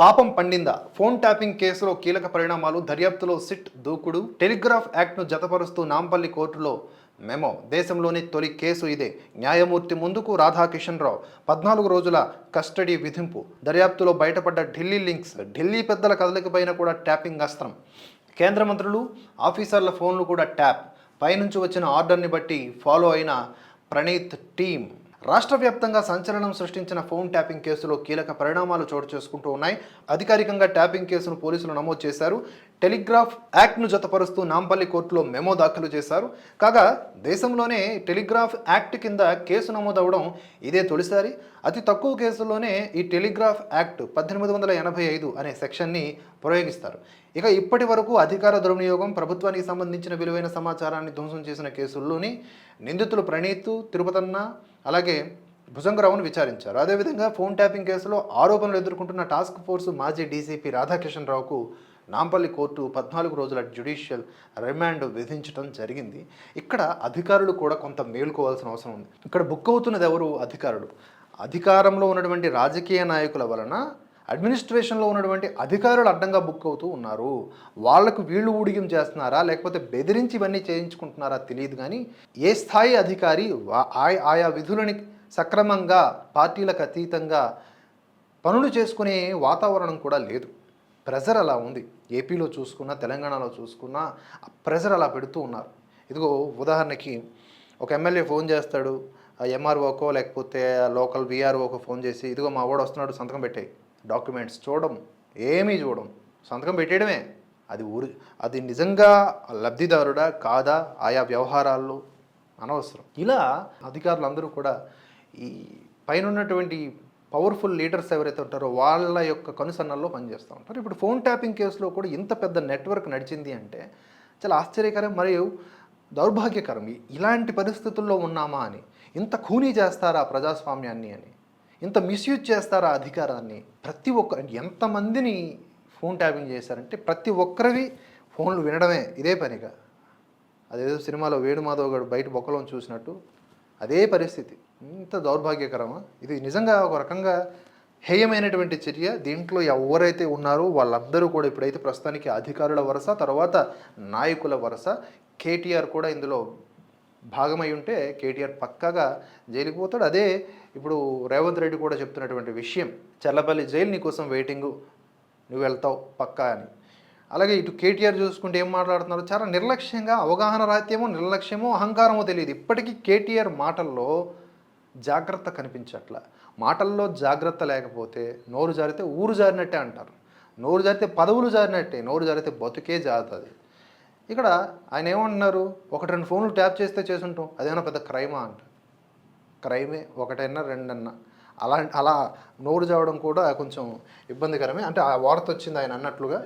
పాపం పండిందా? Phone tapping కేసులో కీలక పరిణామాలు దర్యాప్తులో సిట్ దూకుడు టెలిగ్రాఫ్ యాక్ట్ను జతపరుస్తూ నాంపల్లి కోర్టులో మెమో. దేశంలోని తొలి కేసు ఇదే. న్యాయమూర్తి ముందుకు రాధాకిషన్ రావు. పద్నాలుగు రోజుల కస్టడీ విధింపు. దర్యాప్తులో బయటపడ్డ ఢిల్లీ లింక్స్. ఢిల్లీ పెద్దల కదలికపైన కూడా ట్యాపింగ్ అస్త్రం. కేంద్ర మంత్రులు ఆఫీసర్ల ఫోన్లు కూడా ట్యాప్. పైనుంచి వచ్చిన ఆర్డర్ని బట్టి ఫాలో అయిన ప్రణీత్ టీమ్. రాష్ట్ర వ్యాప్తంగా సంచలనం సృష్టించిన ఫోన్ ట్యాపింగ్ కేసులో కీలక పరిణామాలు చోటు చేసుకుంటూ ఉన్నాయి. అధికారికంగా ట్యాపింగ్ కేసును పోలీసులు నమోదు చేశారు. టెలిగ్రాఫ్ యాక్ట్ను జతపరుస్తూ నాంపల్లి కోర్టులో మెమో దాఖలు చేశారు. కాగా దేశంలోనే టెలిగ్రాఫ్ యాక్ట్ కింద కేసు నమోదవడం ఇదే తొలిసారి. అతి తక్కువ కేసుల్లోనే ఈ టెలిగ్రాఫ్ యాక్ట్ పద్దెనిమిది వందల ఎనభై ఐదు అనే సెక్షన్ని ప్రయోగిస్తారు. ఇక ఇప్పటి వరకు అధికార దుర్వినియోగం ప్రభుత్వానికి సంబంధించిన విలువైన సమాచారాన్ని ధ్వంసం చేసిన కేసుల్లోని నిందితులు ప్రణీత్ తిరుపతన్న అలాగే భుజంగరావును విచారించారు. అదేవిధంగా ఫోన్ ట్యాపింగ్ కేసులో ఆరోపణలు ఎదుర్కొంటున్న టాస్క్ ఫోర్సు మాజీ డీసీపీ రాధాకిషన్ రావుకు నాంపల్లి కోర్టు పద్నాలుగు రోజుల జ్యుడిషియల్ రిమాండ్ విధించడం జరిగింది. ఇక్కడ అధికారులు కూడా కొంత మేలుకోవాల్సిన అవసరం ఉంది. ఇక్కడ బుక్ అవుతున్నది ఎవరు? అధికారులు. అధికారంలో ఉన్నటువంటి రాజకీయ నాయకుల వలన అడ్మినిస్ట్రేషన్లో ఉన్నటువంటి అధికారులు అడ్డంగా బుక్ అవుతూ ఉన్నారు. వాళ్ళకు వీళ్ళు ఊడిగం చేస్తున్నారా? లేకపోతే బెదిరించి ఇవన్నీ చేయించుకుంటున్నారా తెలియదు కానీ ఏ స్థాయి అధికారి ఆయా విధులని సక్రమంగా పార్టీలకు అతీతంగా పనులు చేసుకునే వాతావరణం కూడా లేదు. ప్రెజర్ అలా ఉంది. ఏపీలో చూసుకున్నా తెలంగాణలో చూసుకున్నా ప్రెజర్ అలా పెడుతూ ఉన్నారు. ఇదిగో ఉదాహరణకి ఒక ఎమ్మెల్యే ఫోన్ చేస్తాడు ఎంఆర్ఓకో లేకపోతే లోకల్ వీఆర్ఓకో ఫోన్ చేసి ఇదిగో మా వాడు వస్తున్నాడు సంతకం పెట్టాయి. డాక్యుమెంట్స్ చూడడం ఏమీ చూడడం సంతకం పెట్టేయడమే. అది ఊరి అది నిజంగా లబ్ధిదారుడా కాదా? ఆయా వ్యవహారాల్లో అనవసరం. ఇలా అధికారులందరూ కూడా ఈ పైన ఉన్నటువంటి పవర్ఫుల్ లీడర్స్ ఎవరైతే ఉంటారో వాళ్ళ యొక్క కనుసన్నల్లో పనిచేస్తూ ఉంటారు. ఇప్పుడు ఫోన్ ట్యాపింగ్ కేసులో కూడా ఇంత పెద్ద నెట్వర్క్ నడిచింది అంటే చాలా ఆశ్చర్యకరం మరియు దౌర్భాగ్యకరం. ఇలాంటి పరిస్థితుల్లో ఉన్నామా అని ఇంత ఖూనీ చేస్తారా ప్రజాస్వామ్యాన్ని అని. ఇంత మిస్యూజ్ చేస్తారా అధికారాన్ని? ప్రతి ఒక్క ఎంతమందిని ఫోన్ ట్యాపింగ్ చేశారంటే ప్రతి ఒక్కరివి ఫోన్లు వినడమే ఇదే పనిగా. అదేదో సినిమాలో వేణుమాధవ్ గారు బయట బొక్కలో చూసినట్టు అదే పరిస్థితి. ఇంత దౌర్భాగ్యకరమా? ఇది నిజంగా ఒక రకంగా హేయమైనటువంటి చర్య. దీంట్లో ఎవరైతే ఉన్నారో వాళ్ళందరూ కూడా ఇప్పుడైతే ప్రస్తుతానికి అధికారుల వరుస తర్వాత నాయకుల వరుస కేటీఆర్ కూడా ఇందులో భాగమై ఉంటే కేటీఆర్ పక్కాగా జైలుకి పోతాడు. అదే ఇప్పుడు రేవంత్ రెడ్డి కూడా చెప్తున్నటువంటి విషయం చల్లపల్లి జైలు నీకోసం వెయిటింగు నువ్వు వెళ్తావు పక్కా అని. అలాగే ఇటు కేటీఆర్ చూసుకుంటే ఏం మాట్లాడుతున్నారు? చాలా నిర్లక్ష్యంగా అవగాహన రాత్యమో నిర్లక్ష్యమో అహంకారమో తెలియదు. ఇప్పటికీ కేటీఆర్ మాటల్లో జాగ్రత్త కనిపించట్ల. మాటల్లో జాగ్రత్త లేకపోతే నోరు జారితే ఊరు జారినట్టే అంటారు. నోరు జారితే పదవులు జారినట్టే నోరు జారితే బతుకే జారుతుంది. ఇక్కడ ఆయన ఏమంటున్నారు? ఒకటి రెండు ఫోన్లు ట్యాప్ చేస్తే చేసుంటాం. అదేమన్నా పెద్ద క్రైమా అంట. క్రైమే ఒకటైనా రెండన్నా. అలా అలా నోరు చావడం కూడా కొంచెం ఇబ్బందికరమే. అంటే ఆ వార్త వచ్చింది ఆయన అన్నట్లుగా.